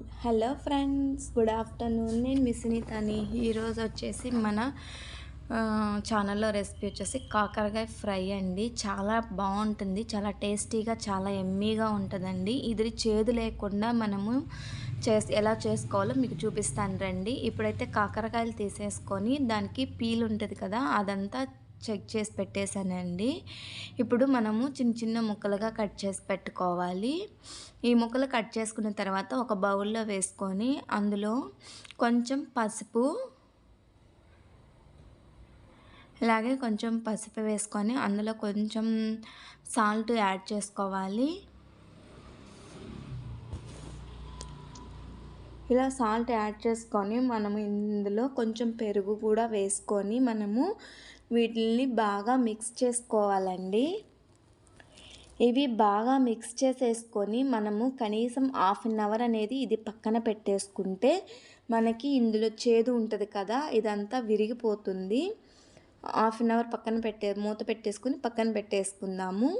Hello friends good afternoon. నేను మీ సునీతని. ఈరోజు వచ్చేసి మన ఛానల్లో రెసిపీ వచ్చేసి కాకరకాయ ఫ్రై అండి. చాలా బాగుంటుంది చాలా టేస్టీగా చాలా ఎమ్మీగా ఉంటుందండి. ఇది చేదు లేకుండా మనము చేసి ఎలా చేసుకోవాలో మీకు చూపిస్తాను రండి. ఇప్పుడైతే కాకరకాయలు తీసేసుకొని దానికి పీల్ ఉంటుంది కదా అదంతా చెక్ చేసి పెట్టేశానండి. ఇప్పుడు మనము చిన్న చిన్న ముక్కలుగా కట్ చేసి పెట్టుకోవాలి. ఈ ముక్కలు కట్ చేసుకున్న తర్వాత ఒక బౌల్లో వేసుకొని అందులో కొంచెం పసుపు అలాగే కొంచెం పసుపు వేసుకొని అందులో కొంచెం సాల్ట్ యాడ్ చేసుకోవాలి. ఇలా సాల్ట్ యాడ్ చేసుకొని మనము ఇందులో కొంచెం పెరుగు కూడా వేసుకొని మనము వీటిని బాగా మిక్స్ చేసుకోవాలండి. ఇవి బాగా మిక్స్ చేసేసుకొని మనము కనీసం హాఫ్ అన్ అవర్ అనేది ఇది పక్కన పెట్టేసుకుంటే మనకి ఇందులో చేదు ఉంటుంది కదా ఇదంతా విరిగిపోతుంది. హాఫ్ అన్ అవర్ పక్కన పెట్టే మూత పెట్టేసుకుని పక్కన పెట్టేసుకుందాము.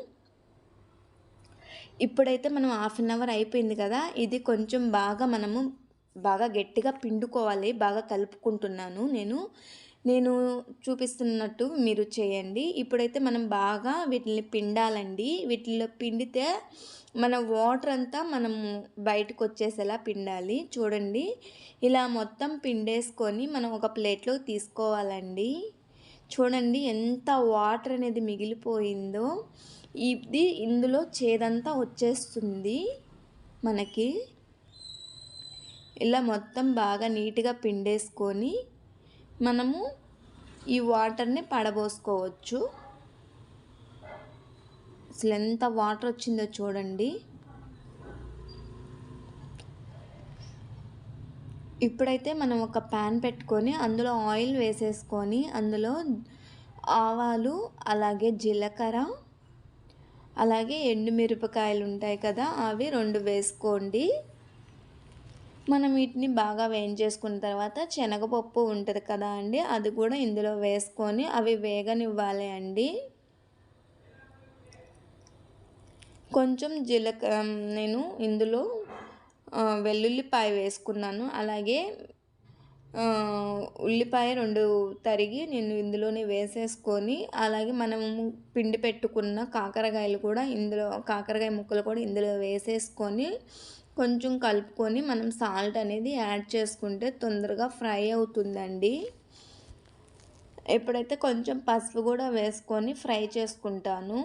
ఇప్పుడైతే మనం హాఫ్ అన్ అవర్ అయిపోయింది కదా ఇది కొంచెం బాగా మనము బాగా గట్టిగా పిండుకోవాలి బాగా కలుపుకుంటున్నాను నేను. నేను చూపిస్తున్నట్టు మీరు చేయండి. ఇప్పుడైతే మనం బాగా వీటిని పిండాలండి. వీటిలో పిండితే మన వాటర్ అంతా మనము బయటకు వచ్చేసేలా పిండాలి. చూడండి. ఇలా మొత్తం పిండేసుకొని మనం ఒక ప్లేట్లో తీసుకోవాలండి. చూడండి ఎంత వాటర్ అనేది మిగిలిపోయిందో. ఇది ఇందులో చేదంతా వచ్చేస్తుంది మనకి. ఇలా మొత్తం బాగా నీట్గా పిండేసుకొని మనము ఈ వాటర్ని పడబోసుకోవచ్చు. అసలు ఎంత వాటర్ వచ్చిందో చూడండి. ఇప్పుడైతే మనం ఒక ప్యాన్ పెట్టుకొని అందులో ఆయిల్ వేసేసుకొని అందులో ఆవాలు అలాగే జీలకర్ర అలాగే ఎండుమిరపకాయలు ఉంటాయి కదా అవి రెండు వేసుకోండి. మనం వీటిని బాగా వేయించేసుకున్న తర్వాత శనగపప్పు ఉంటుంది కదా అండి అది కూడా ఇందులో వేసుకొని అవి వేగనివ్వాలి అండి. కొంచెం జీలక నేను ఇందులో వెల్లుల్లిపాయ వేసుకున్నాను. అలాగే ఉల్లిపాయ రెండు తరిగి నేను ఇందులోనే వేసేసుకొని అలాగే మనం పిండి పెట్టుకున్న కాకరకాయలు కూడా ఇందులో కాకరకాయ ముక్కలు కూడా ఇందులో వేసేసుకొని కొంచెం కలుపుకొని మనం సాల్ట్ అనేది యాడ్ చేసుకుంటే తొందరగా ఫ్రై అవుతుందండి. ఎప్పుడైతే కొంచెం పసుపు కూడా వేసుకొని ఫ్రై చేసుకుంటాను.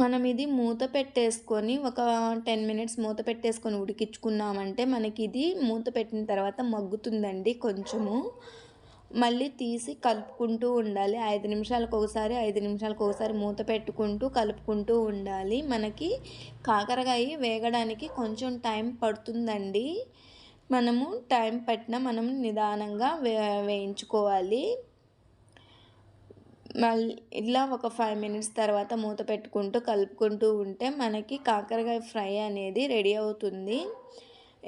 మనం ఇది మూత పెట్టేసుకొని ఒక టెన్ మినిట్స్ మూత పెట్టేసుకొని ఉడికించుకున్నామంటే మనకి ఇది మూత పెట్టిన తర్వాత మగ్గుతుందండి కొంచెము. మళ్ళీ తీసి కలుపుకుంటూ ఉండాలి. ఐదు నిమిషాలకు ఒకసారి ఐదు నిమిషాలకు ఒకసారి మూత పెట్టుకుంటూ కలుపుకుంటూ ఉండాలి. మనకి కాకరకాయ వేగడానికి కొంచెం టైం పడుతుందండి. మనము టైం పట్టిన మనం నిదానంగా వే వేయించుకోవాలి. మళ్ళీ ఇలా ఒక ఫైవ్ మినిట్స్ తర్వాత మూత పెట్టుకుంటూ కలుపుకుంటూ ఉంటే మనకి కాకరకాయ ఫ్రై అనేది రెడీ అవుతుంది.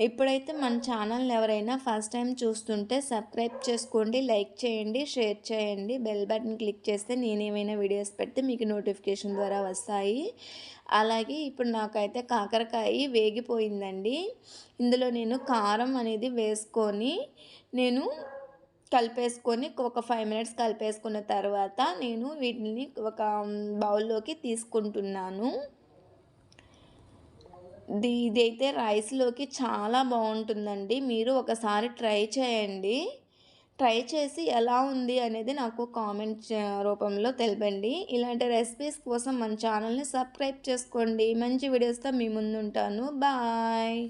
ఇప్పుడైతే మన ఛానల్ ఎవరైనా ఫస్ట్ టైం చూస్తుంటే సబ్స్క్రైబ్ చేసుకోండి లైక్ చేయండి షేర్ చేయండి. బెల్ బటన్ క్లిక్ చేస్తే నేనేమైనా వీడియోస్ పెడితే మీకు నోటిఫికేషన్ ద్వారా వస్తాయి. అలాగే ఇప్పుడు నాకైతే కాకరకాయ వేగిపోయిందండి. ఇందులో నేను కారం అనేది వేసుకొని నేను కలిపేసుకొని ఒక ఫైవ్ మినిట్స్ కలిపేసుకున్న తర్వాత నేను వీటిని ఒక బౌల్లోకి తీసుకుంటున్నాను. ఇది అయితే రైస్లోకి చాలా బాగుంటుందండి. మీరు ఒకసారి ట్రై చేయండి. ట్రై చేసి ఎలా ఉంది అనేది నాకు కామెంట్ రూపంలో తెలపండి. ఇలాంటి రెసిపీస్ కోసం మన ఛానల్ని సబ్స్క్రైబ్ చేసుకోండి. మంచి వీడియోస్తో మీ ముందు ఉంటాను బాయ్!